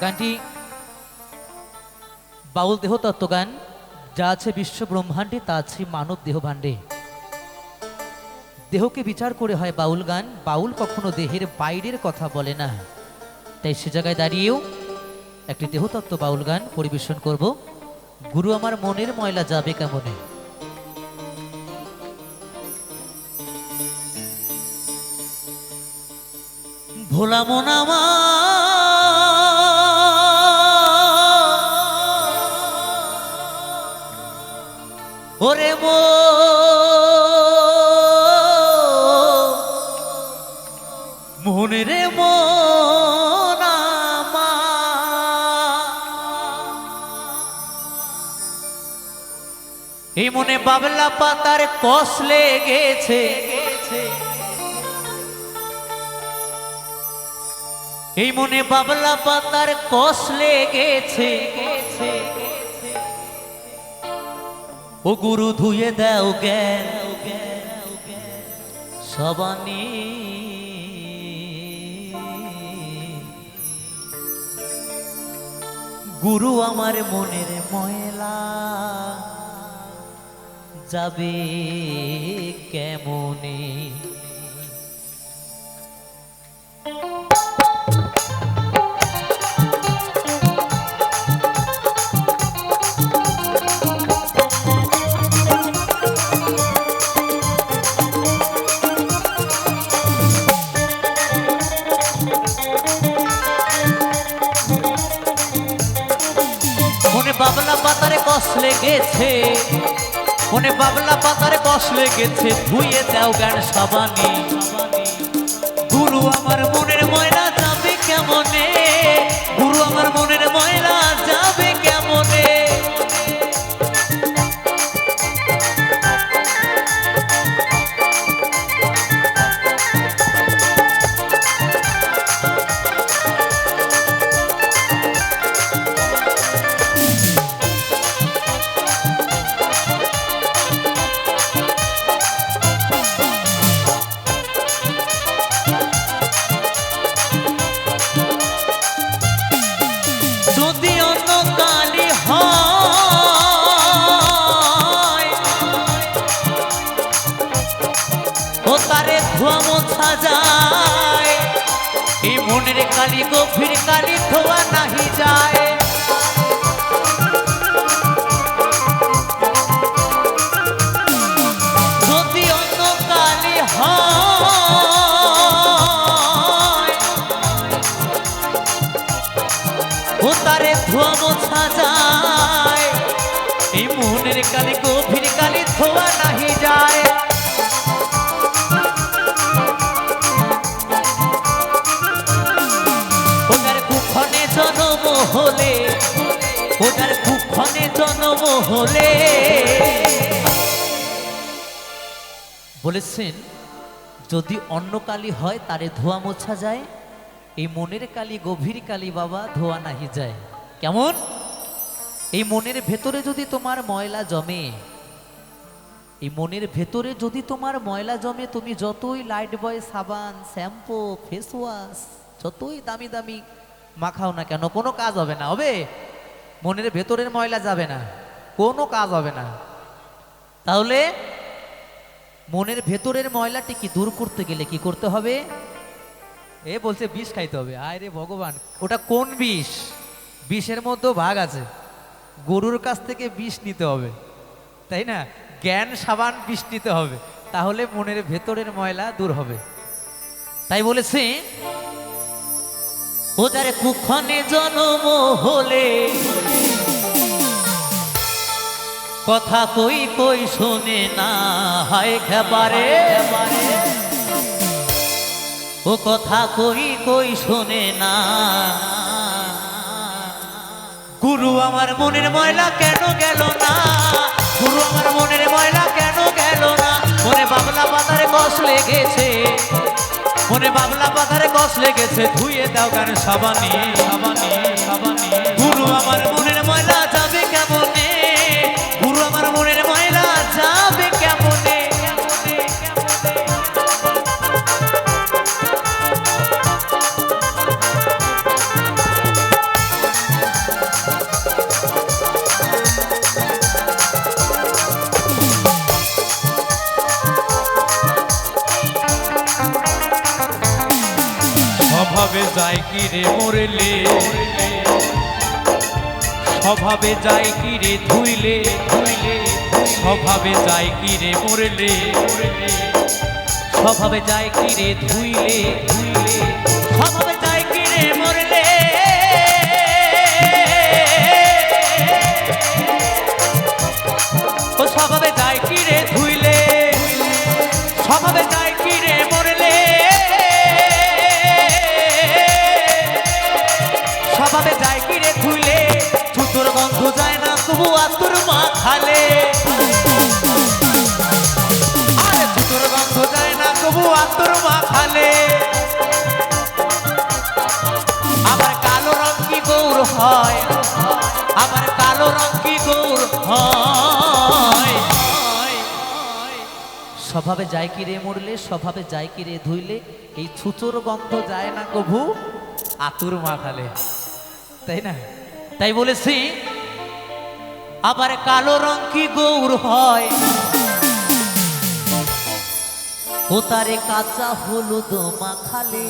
গানটি বাউল দেহ তত্ত্বগান যা আছে বিশ্ব ব্রহ্মাণ্ডে, তা আছে মানব দেহ ভাণ্ডে দেহকে বিচার করে হয় বাউল গান, বাউল কখনো দেহের বাইরের কথা বলে না। তাই সে জায়গায় দাঁড়িয়েও একটি দেহতত্ত্ব বাউল গান পরিবেশন করব। গুরু আমার মনের ময়লা যাবে কেমনে? ভোলা মন আমার ওরে মো। মনে আমার। এই মনে বাবলা পাতার কষ লেগেছে। এই মনে বাবলা পাতার কষ লেগেছে। ও গুরু ধুয়ে দাও জ্ঞান। সবানি। গুরু আমার মনের ময়লা যাবে কেমনে? মনে বাবলা পাতারে বস লেগেছে ধুয়ে দাও গান সাবানি। গুরু আমার মনের ময়লা যাবে কেমনে? গুরু আমার মনের মনের কালি গভীর কালি ধোয়া নাহি যায়। যদি কালি যায়। কালি গভীর কালি ধোয়া নাহি যায়। ওটার কুক্ষণে জন্ম হলে। বলেছেন, যদি অন্য কালি হয়, তারে ধোয়া মোছা যায়। এই মনের কালি, গভীর কালি বাবা, ধোয়া নাহি যায়। কেমন? এই মনের ভেতরে যদি তোমার ময়লা জমে, এই মনের ভেতরে যদি তোমার ময়লা জমে, তুমি যতই লাইট বয় সাবান, শ্যাম্পু ফেস ওয়াশ যতই দামি দামি মাখাও না কেন, কোনো কাজ হবে না, হবে? মনের ভেতরের ময়লা যাবে না, কোনো কাজ হবে না। তাহলে মনের ভেতরের ময়লাটি কি দূর করতে গেলে কি করতে হবে? এ বলছে বিষ খাইতে হবে। আয় রে ভগবান, ওটা কোন বিষ? বিষের মধ্যেও ভাগ আছে। গরুর কাছ থেকে বিষ নিতে হবে, তাই না? জ্ঞান সাবান বিষ নিতে হবে, তাহলে মনের ভেতরের ময়লা দূর হবে। তাই বলেছে, ও যারে কুক্ষণে জন্ম হলে কথা কই কই শোনে না, হয় খেপারে। ও কথা কই কই শোনে না। গুরু আমার মনের ময়লা কেন গেল না? গুরু আমার মনের ময়লা কেন গেল না? মনে বাবলা পাতারে কষ লেগেছে। মনে বাবলা পাতারে কষ লেগেছে। ধুয়ে দাও সাবানি সাবানি সাবানি। যায় কি রে মরলে? স্বভাবে যায় কি রে ধুইলে? ধুইলে স্বভাবে যায় কি রে মরলে? স্বভাবে যায় কি রে ধুইলে ধুইলে? তবু আতুর মা খালে আরে ছুতোর গন্ধ যায় না তবু আতর মাখালে। আবার কালো রং কি গৌর হয়? আবার কালো রং কি গৌর স্বভাবে যায় কি রে মরলে, স্বভাবে যায় কি রে ধুইলে? এই ছুচোর গন্ধ যায় না, কভু। আতুর মাখালে। তাই না? তাই বলেছি আবার কালো রং কি গৌর হয়? ও তারে কাঁচা হলুদ মাখালে।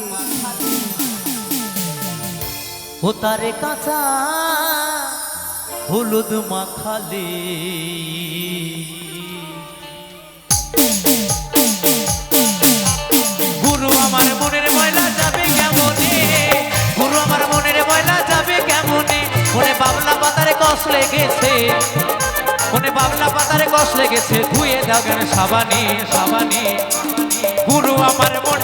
ও তারে কাঁচা হলুদ মাখালে। গুরু আমার মনের ময়লা যাবে কষ লেগেছে। মনে বাবলা পাতারে কষ লেগেছে। ধুয়ে দাও কেন সাবানি সাবানি। গুরু আমার মন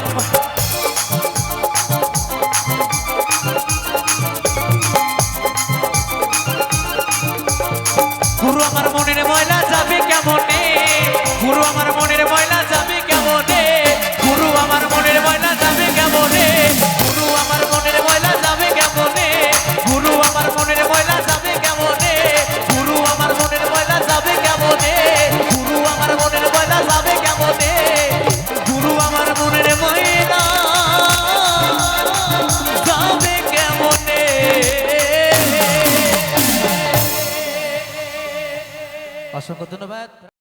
ধন্যবাদ।